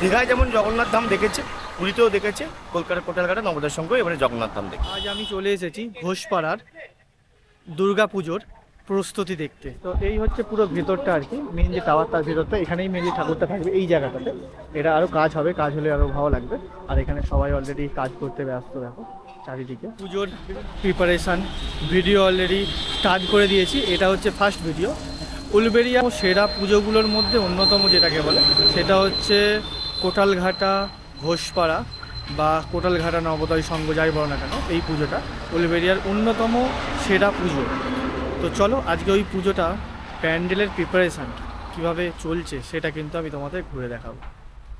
দীঘায় যেমন জগন্নাথ ধাম দেখেছে, পুরীতেও দেখেছে, কলকাতা কোটালঘাটা নবদার সঙ্গে এবারে জগন্নাথ ধাম দেখে আজ আমি চলে এসেছি ঘোষপাড়ার দুর্গা পুজোর প্রস্তুতি দেখতে। তো এই হচ্ছে পুরো ভেতরটা আর কি মেন যে টাওয়ার তার ভেতরটা, এখানেই মেনলি ঠাকুরটা থাকবে এই জায়গাটাতে। এটা আরও কাজ হবে, কাজ হলে আরও ভালো লাগবে। আর এখানে সবাই অলরেডি কাজ করতে ব্যস্ত, দেখো, চারিদিকে। পুজোর প্রিপারেশান ভিডিও অলরেডি স্টার্ট করে দিয়েছি, এটা হচ্ছে ফার্স্ট ভিডিও উলবেরিয়া সেরা পুজোগুলোর মধ্যে অন্যতম যেটাকে বলে, সেটা হচ্ছে কোটালঘাটা ঘোষপাড়া বা কোটালঘাটা নবোদয় সঙ্গ যাই বলো না কেন, এই পুজোটা উলবেরিয়ার অন্যতম সেরা পুজো। তো চলো, আজকে ওই পুজোটা প্যান্ডেলের প্রিপারেশান কীভাবে চলছে সেটা কিন্তু আমি তোমাদের ঘুরে দেখাবো।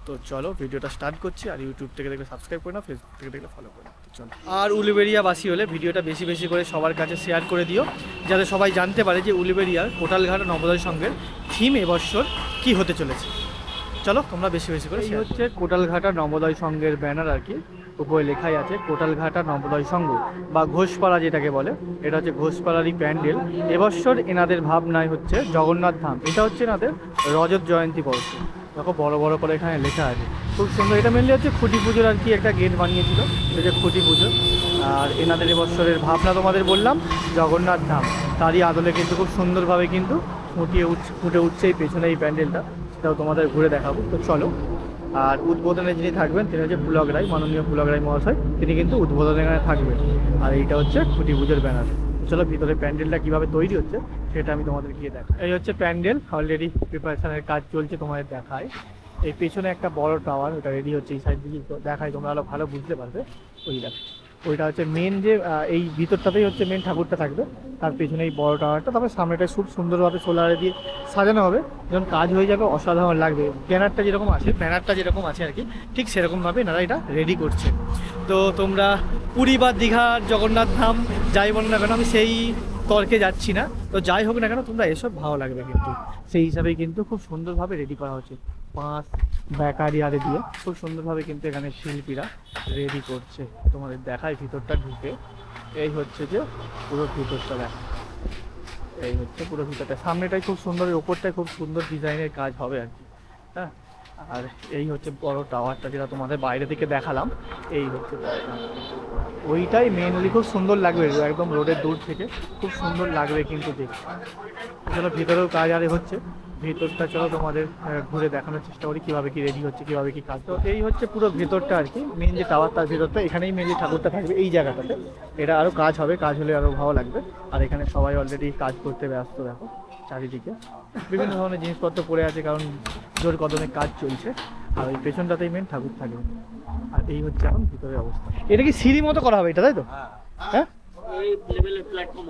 তো চলো, ভিডিওটা স্টার্ট করছি আর ইউটিউব থেকে দেখলে সাবস্ক্রাইব করে না ফেসবুক থেকে দেখলে ফলো করে চলো। আর উলুবেরিয়াবাসী হলে ভিডিওটা বেশি বেশি করে সবার কাছে শেয়ার করে দিও, যাতে সবাই জানতে পারে যে উলুবেরিয়ার কোটালঘাট নবোদয় সংঘের থিম এবছর কি হতে চলেছে। চলো তোমরা বেশি বেশি করে এই হচ্ছে কোটালঘাটা নবোদয় সংঘের ব্যানার আর কি। উপরে লেখাই আছে কোটালঘাটা নবোদয় সংঘ বা ঘোষপাড়া যেটাকে বলে। এটা হচ্ছে ঘোষপাড়ারই প্যান্ডেল। এবছর এনাদের ভাবনায় হচ্ছে জগন্নাথ ধাম। এটা হচ্ছে এনাদের রজত জয়ন্তী বর্ষ দেখো বড় বড় করে এখানে লেখা আছে। খুব সুন্দর। এটা মেনলি হচ্ছে খুঁটি পুজোর আর কি একটা গেট বানিয়েছিল। এটা হচ্ছে খুঁটি পুজো। আর এনাদের এবছরের ভাবনা তোমাদের বললাম জগন্নাথ ধাম। তারই আদলে কিন্তু খুব সুন্দরভাবে কিন্তু ফুটিয়ে উঠছে ফুটে উঠছে এই পেছনে এই প্যান্ডেলটা। সেটাও তোমাদের ঘুরে দেখাবো। তো চলো, আর উদ্বোধনে যিনি থাকবেন, তিনি হচ্ছে পুলক রায়, মাননীয় পুলক রায় মহাশয়। তিনি কিন্তু উদ্বোধনে এখানে থাকবেন। আর এইটা হচ্ছে খুঁটি পুজোর ব্যানার। চলো, ভিতরে প্যান্ডেলটা কীভাবে তৈরি হচ্ছে, সেটা আমি তোমাদের গিয়ে দেখাই। এই হচ্ছে প্যান্ডেল অলরেডি প্রিপারেশনের কাজ চলছে তোমাদের দেখায়। এই পেছনে একটা বড় টাওয়ার ওটা রেডি হচ্ছে এই সাইড দিকে দেখায় তোমরা আরও ভালো বুঝতে পারবে। ওই দেখো। ওইটা হচ্ছে মেন যে এই ভিতরটাতেই হচ্ছে মেন ঠাকুরটা থাকবে। তার পেছনে এই বড় টাওয়ারটা। তারপরে সামনেটা খুব সুন্দরভাবে সোলারে দিয়ে সাজানো হবে। যখন কাজ হয়ে যাবে, অসাধারণ লাগবে। ব্যানারটা যেরকম আছে, ব্যানারটা যেরকম আছে আর কি, ঠিক সেরকমভাবে এনারা এটা রেডি করছে। তো তোমরা পুরী বা দীঘার জগন্নাথ ধাম, যাই বলো না কেন, আমি সেই তর্কে যাচ্ছি না। তো যাই হোক না কেন, তোমরা এসব ভালো লাগবে কিন্তু। সেই হিসাবেই কিন্তু খুব সুন্দরভাবে রেডি করা হচ্ছে। পাঁচ ব্যাকারি আরে দিয়ে খুব সুন্দরভাবে কিন্তু এখানে শিল্পীরা রেডি করছে। তোমাদের দেখায় ভিতরটা ঢুকে। এই হচ্ছে যে পুরো ভিতরটা দেখা। এই হচ্ছে পুরো ভিতরটা। সামনেটাই খুব সুন্দর ওপরটায় খুব সুন্দর ডিজাইনের কাজ হবে আর কি। হ্যাঁ? আর এই হচ্ছে বড় টাওয়ারটা যেটা তোমাদের বাইরে থেকে দেখালাম। এই হচ্ছে ওইটাই মেনলি খুব সুন্দর লাগবে, একদম রোডের দূর থেকে। খুব সুন্দর লাগবে কিন্তু দেখতে। চলো ভিতরেও কাজ আরে হচ্ছে। ভিতরটা চলো তোমাদের ঘুরে দেখানোর চেষ্টা করি কীভাবে কি রেডি হচ্ছে কীভাবে কি কাজ তো এই হচ্ছে পুরো ভেতরটা আর কি মেন যে টাওয়ার তার ভেতরটা এখানেই মেনলি ঠাকুরটা থাকবে এই জায়গাটাতে। এটা আরও কাজ হবে কাজ হলে আরও ভালো লাগবে। আর এখানে সবাই অলরেডি কাজ করতে ব্যস্ত দেখো চারিদিকে। বিভিন্ন ধরনের জিনিসপত্র পড়ে আছে কারণ জোর কদমে কাজ চলছে। আর ওই পেছনটাতেই মেন ঠাকুর থাকবে আর এই হচ্ছে এখন ভিতরের অবস্থা। এটা কি সিঁড়ি মতো করা হবে এটা তাই তো? হ্যাঁ।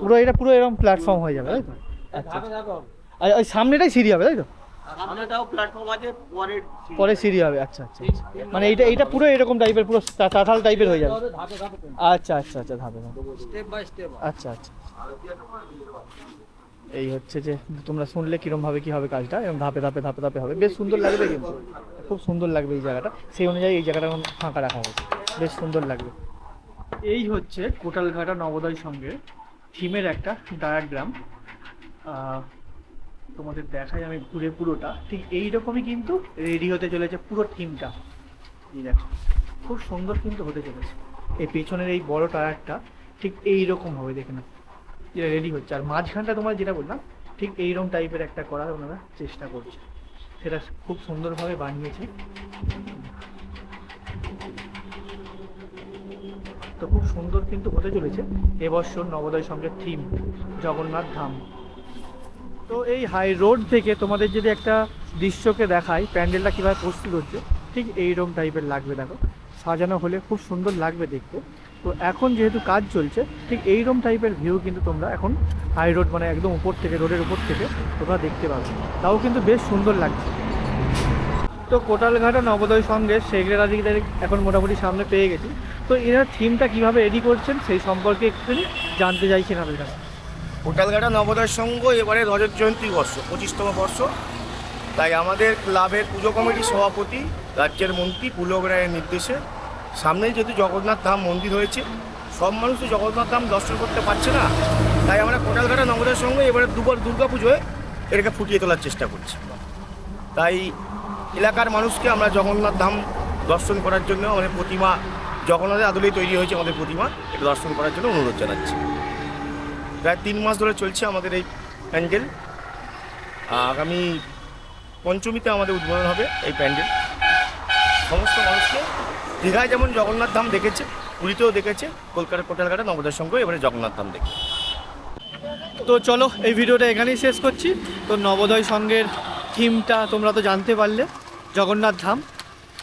পুরো এটা পুরো এরকম প্ল্যাটফর্ম হয়ে যাবে তাই তো? আচ্ছা আর ওই সামনেটাই সিঁড়ি হবে তাই তো? প্ল্যাটফর্ম আছে পরের পরে সিঁড়ি হবে আচ্ছা আচ্ছা আচ্ছা। মানে এইটা এইটা পুরো এরকম টাইপের পুরো তাঁতাল টাইপের হয়ে যাবে। আচ্ছা আচ্ছা আচ্ছা ধাপে ধাপে। স্টেপ বাই স্টেপ আচ্ছা আচ্ছা। এই হচ্ছে যে তোমরা শুনলে কিরম ভাবে কি হবে কাজটা এবং ধাপে ধাপে ধাপে ধাপে হবে। বেশ সুন্দর লাগবে কিন্তু। খুব সুন্দর লাগবে এই জায়গাটা। সেই অনুযায়ী এই জায়গাটা এখন ফাঁকা রাখা হয়েছে। বেশ সুন্দর লাগবে। এই হচ্ছে কোটালঘাটা নবোদয় সঙ্গে থিমের একটা ডায়াগ্রাম তোমাদের দেখাই আমি ঘুরে পুরোটা। ঠিক এইরকমই কিন্তু রেডি হতে চলেছে পুরো থিমটা এই দেখো, খুব সুন্দর কিন্তু হতে চলেছে। এই পেছনের এই বড় টায়ারটা ঠিক এই রকম হবে, দেখে না যেটা রেডি হচ্ছে। আর মাঝখানটা তোমার যেটা বললাম, ঠিক এইরকম টাইপের একটা করার ওনারা চেষ্টা করছে। সেটা খুব সুন্দরভাবে বানিয়েছে। তো খুব সুন্দর কিন্তু হতে চলেছে। এবছর নবোদয় সঙ্গে থিম জগন্নাথ ধাম। তো এই হাই রোড থেকে তোমাদের যদি একটা দৃশ্যকে দেখাই, প্যান্ডেলটা কীভাবে প্রস্তুত হচ্ছে, ঠিক এইরকম টাইপের লাগবে দেখো। সাজানো হলে খুব সুন্দর লাগবে দেখতে। তো এখন যেহেতু কাজ চলছে, ঠিক এইরকম টাইপের ভিউ কিন্তু তোমরা এখন হাই রোড মানে একদম উপর থেকে রোডের উপর থেকে তোমরা দেখতে পাবে। তাও কিন্তু বেশ সুন্দর লাগছে। তো কোটালঘাটা নবোদয় সঙ্গে সেক্রেটারিদের এখন মোটামুটি সামনে পেয়ে গেছি। তো এনার থিমটা কীভাবে রেডি করছেন, সেই সম্পর্কে একটুখানি জানতে চাইছি আপনাদের কাছে। কোটালঘাটা নবোদয় সংঘ এবারে রজত জয়ন্তী বর্ষ, পঁচিশতম বর্ষ। তাই আমাদের ক্লাবের পুজো কমিটির সভাপতি, রাজ্যের মন্ত্রী পুলক রায়ের নির্দেশে সামনেই যেহেতু জগন্নাথ ধাম মন্দির হয়েছে, সব মানুষ তো জগন্নাথ ধাম দর্শন করতে পারছে না। তাই আমরা কোটালঘাটা নবোদয় সংঘ এবারে দুবার দুর্গা পুজোয় এটাকে ফুটিয়ে তোলার চেষ্টা করছি। তাই এলাকার মানুষকে আমরা জগন্নাথ ধাম দর্শন করার জন্য আমাদের প্রতিমা, জগন্নাথের আদলেই তৈরি হয়েছে আমাদের প্রতিমা, এটা দর্শন করার জন্য অনুরোধ জানাচ্ছি। প্রায় তিন মাস ধরে চলছে আমাদের এই প্যান্ডেল। আগামী পঞ্চমীতে আমাদের উদ্বোধন হবে এই প্যান্ডেল। সমস্ত মানুষকে দীঘায় যেমন জগন্নাথ ধাম দেখেছে, পুরীতেও দেখেছে, কলকাতা, কোটালঘাটা, নবোদয় সংঘ, এবারে জগন্নাথ ধাম দেখে। তো চলো, এই ভিডিওটা এখানেই শেষ করছি। তো নবোদয় সঙ্গের থিমটা তোমরা তো জানতে পারলে, জগন্নাথ ধাম।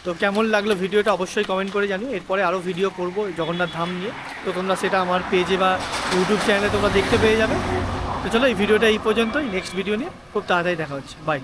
তো কেমন লাগল ভিডিওটা অবশ্যই কমেন্ট করে জানিও। এরপরে আরও ভিডিও করব জগন্নাথ ধাম নিয়ে। তো তোমরা সেটা আমার পেজে বা ইউটিউব চ্যানেলে তোমরা দেখতে পেয়ে যাবে। তো চলো এই ভিডিওটা এই পর্যন্তই। নেক্সট ভিডিও নিয়ে খুব তাড়াতাড়ি দেখা হচ্ছে। বাই